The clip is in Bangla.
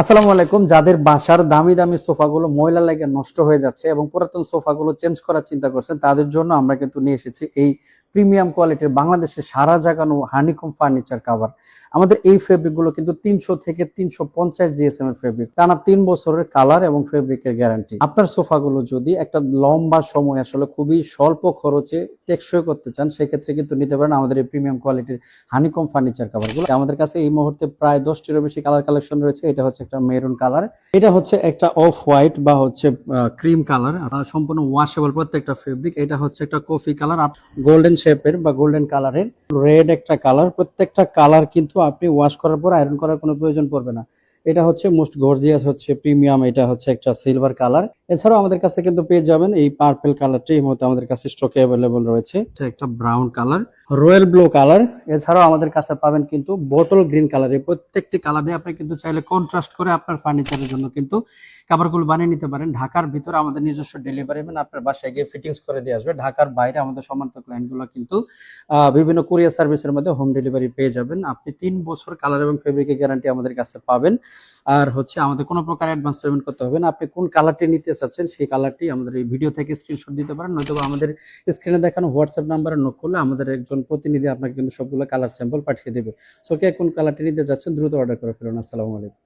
আসসালামু আলাইকুম। যাদের বাসার দামি দামি সোফাগুলো ময়লা লাগে নষ্ট হয়ে যাচ্ছে এবং পুরাতন সোফাগুলো চেঞ্জ করার চিন্তা করছেন, তাদের জন্য আমরা কিন্তু নিয়ে এসেছি এই প্রিমিয়াম কোয়ালিটির বাংলাদেশের সারা জাগানো হানিকম ফার্নিচার কাভার। আমাদের এই ফেব্রিকগুলো কিন্তু তিনশো থেকে তিনশো পঞ্চাশ জিএসএম এর ফেব্রিক। টানা তিন বছরের কালার এবং ফেব্রিকের গ্যারান্টি। আপনার সোফাগুলো যদি একটা লম্বা সময় আসলে খুবই স্বল্প খরচে টেকসই করতে চান, সেক্ষেত্রে কিন্তু নিতে পারেন আমাদের এই প্রিমিয়াম কোয়ালিটির হানিকম ফার্নিচার কাভারগুলো। আমাদের কাছে এই মুহূর্তে প্রায় দশটিরও বেশি কালার কালেকশন রয়েছে। এটা হচ্ছে একটা মেরুন কালার। এটা হচ্ছে একটা অফ হোয়াইট বা হচ্ছে ক্রিম কালার। সম্পূর্ণ ওয়াশেবল প্রত্যেকটা ফেব্রিক। এটা হচ্ছে একটা কফি কালার গোল্ডেন শেপের বা গোল্ডেন কালারের রেড একটা কালার। প্রত্যেকটা কালার কিন্তু আপনি ওয়াশ করার পর আয়রন করার কোনো প্রয়োজন পড়বে না। এটা হচ্ছে মোস্ট গর্জিয়াস হচ্ছে প্রিমিয়াম এটা হচ্ছে একটা সিলভার কালার এছাড়াও আমাদের কাছে কিন্তু পেয়ে যাবেন এই পার্পল কালারটি এই মুহূর্তে আমাদের কাছে স্টকে অ্যাভেলেবল রয়েছে। এটা একটা brown colour royal blue colour এছাড়াও আমাদের কাছে পাবেন কিন্তু বোটল গ্রিন কালার এই প্রত্যেকটি কালার দিয়ে আপনি কিন্তু চাইলে কন্ট্রাস্ট করে আপনার ফার্নিচারের জন্য কিন্তু কাভারগুলো বানিয়ে নিতে পারেন। ঢাকার ভিতরে আমাদের নিজস্ব ডেলিভারি ম্যান আপনার বাসায় গিয়ে ফিটিংস করে দিয়ে আসবে। ঢাকার বাইরে আমাদের সমান্তর ক্লায়েন্টগুলো কিন্তু বিভিন্ন কুরিয়ার সার্ভিসের মধ্যে হোম ডেলিভারি পেয়ে যাবেন। আপনি তিন বছর কালার এবং ফেব্রিকের গ্যারান্টি আমাদের কাছে পাবেন। আর হচ্ছে আমাদের কোনো প্রকার অ্যাডভান্স পেমেন্ট করতে হবে না। আপনি কোন কালারটি নিতে চাচ্ছেন, সেই কালারটি আমাদের এই ভিডিও থেকে স্ক্রিনশট দিতে পারেন, নয়তোবা আমাদের স্ক্রিনে দেখানো হোয়াটসঅ্যাপ নাম্বারে নক করলে আমাদের একজন প্রতিনিধি আপনাকে কিন্তু সবগুলো কালার স্যাম্পল পাঠিয়ে দেবে। সো কে কোন কালারটি নিতে চাচ্ছেন, দ্রুত অর্ডার করে ফেলুন। আসসালামু আলাইকুম।